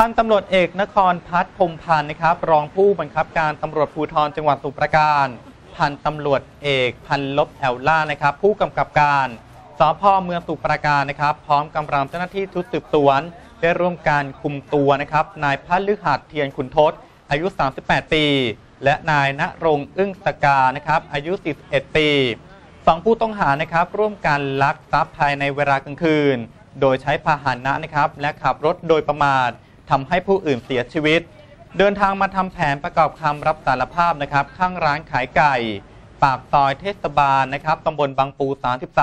พันตำรวจเอกนครพัฒน์พรมพันธ์นะครับ รองผู้บังคับการตำรวจภูธรจังหวัดสมุพรปราการพันตำรวจเอกพันลบแอลล่านะครับ ผู้กำกับการสพเมืองสมุพรปราการนะครับ พร้อมกำลังเจ้าหน้าที่ชุดสืบสวน ได้ร่วมการคุมตัวนะครับนายพันลึกหัดเทียนขุนทศอายุ 38 ปี และนายณรงค์อึ้งสกานะครับ อายุ 41 ปีสองผู้ต้องหานะครับ ร่วมกันลักทรัพย์ภายในเวลากลางคืน โดยใช้พาหนะนะครับ และขับรถโดยประมาท ทำให้ผู้อื่นเสียชีวิต เดินทางมาทำแผนประกอบคำรับสารภาพนะครับ ข้างร้านขายไก่ ปากซอยเทศบาลนะครับตำบลบางปู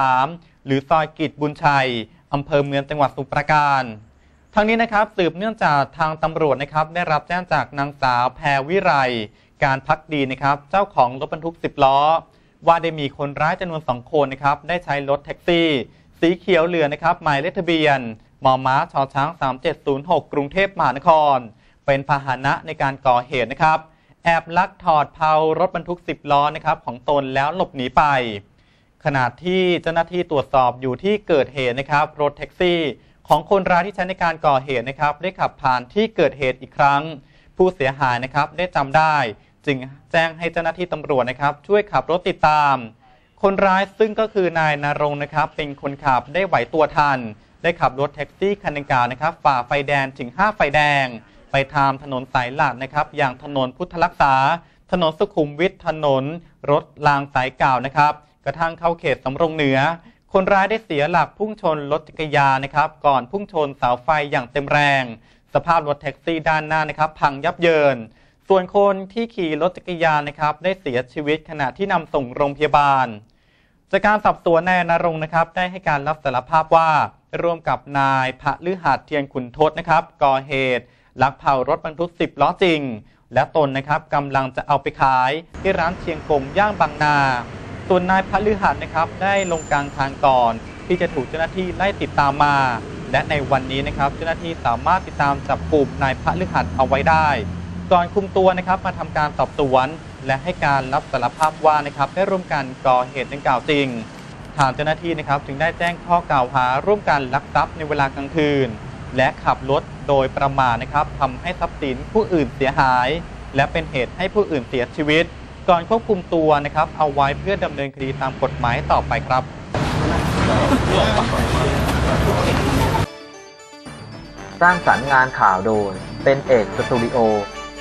33 หรือซอยกิจบุญชัยอำเภอเมืองจังหวัดสมุพรปราการทั้งนี้นะครับสืบเนื่องจากทางตำรวจนะครับได้รับแจ้งจากนางสาวแพรวิไรการพักดีนะครับ เจ้าของรถบรรทุก 10 ล้อ ว่าได้มีคนร้ายจำนวน 2 คนนะครับได้ใช้รถแท็กซี่ สีเขียวเหลืองนะครับหมายเลขทะเบียน มอม้าชอช้าง 3706 กรุงเทพมหานคร เป็นพาหนะในการก่อเหตุนะครับ แอบลักถอดเผารถบรรทุก 10 ล้อนะครับของตนแล้วหลบหนีไป ขณะที่เจ้าหน้าที่ตรวจสอบอยู่ที่เกิดเหตุนะครับรถแท็กซี่ ของคนร้ายที่ใช้ในการก่อเหตุนะครับ ได้ขับผ่านที่เกิดเหตุอีกครั้ง ผู้เสียหายนะครับได้จำได้ จึงแจ้งให้เจ้าหน้าที่ตำรวจนะครับ ช่วยขับรถติดตาม คนร้ายซึ่งก็คือนายนรงนะครับ เป็นคนขับได้ไหวตัวทัน ได้ขับรถแท็กซี่คันดังกล่าวนะครับฝ่าไฟแดงถึง 5 ไฟแดง ไปทางถนนสายหลักนะครับ อย่างถนนพุทธรักษา ถนนสุขุมวิทถนน รถรางสายเก่านะครับกระทั่งเข้าเขตสำโรงเหนือ คนร้ายได้เสียหลักพุ่งชนรถจักรยานนะครับ ก่อนพุ่งชนเสาไฟอย่างเต็มแรง สภาพรถแท็กซี่ด้านหน้านะครับ พังยับเยิน ส่วนคนที่ขี่รถจักรยานนะครับ ได้เสียชีวิตขณะที่นำส่งโรงพยาบาล จากการสอบสวนนายนรงนะครับ ได้ให้การรับสารภาพว่า ร่วมกับนายพระลือหัดเทียนขุนทศนะครับก่อเหตุ ลักเผารถบรรทุก 10 ล้อจริง และตนนะครับกำลังจะเอาไปขายที่ร้านเชียงกงย่างบางนาส่วนนายพระลือหัดนะครับ ได้ลงกลางทางก่อน ที่จะถูกเจ้าหน้าที่ไล่ติดตามมา และในวันนี้นะครับ เจ้าหน้าที่สามารถติดตามจับกลุ่มนายพระลือหัดเอาไว้ได้ก่อนคุมตัวนะครับมาทำการสอบสวน และให้การรับสารภาพว่านะครับได้ร่วมกันก่อเหตุดังกล่าวจริง ทางเจ้าหน้าที่นะครับจึงได้แจ้งข้อกล่าวหาร่วมกันลักทรัพย์ในเวลากลางคืน และขับรถโดยประมาทนะครับทำให้ทรัพย์สินผู้อื่นเสียหาย และเป็นเหตุให้ผู้อื่นเสียชีวิต ก่อนควบคุมตัวนะครับเอาไว้เพื่อดำเนินคดีตามกฎหมายต่อไปครับสร้างสรรค์งานข่าวโดย เป็นเอกสตูดิโอ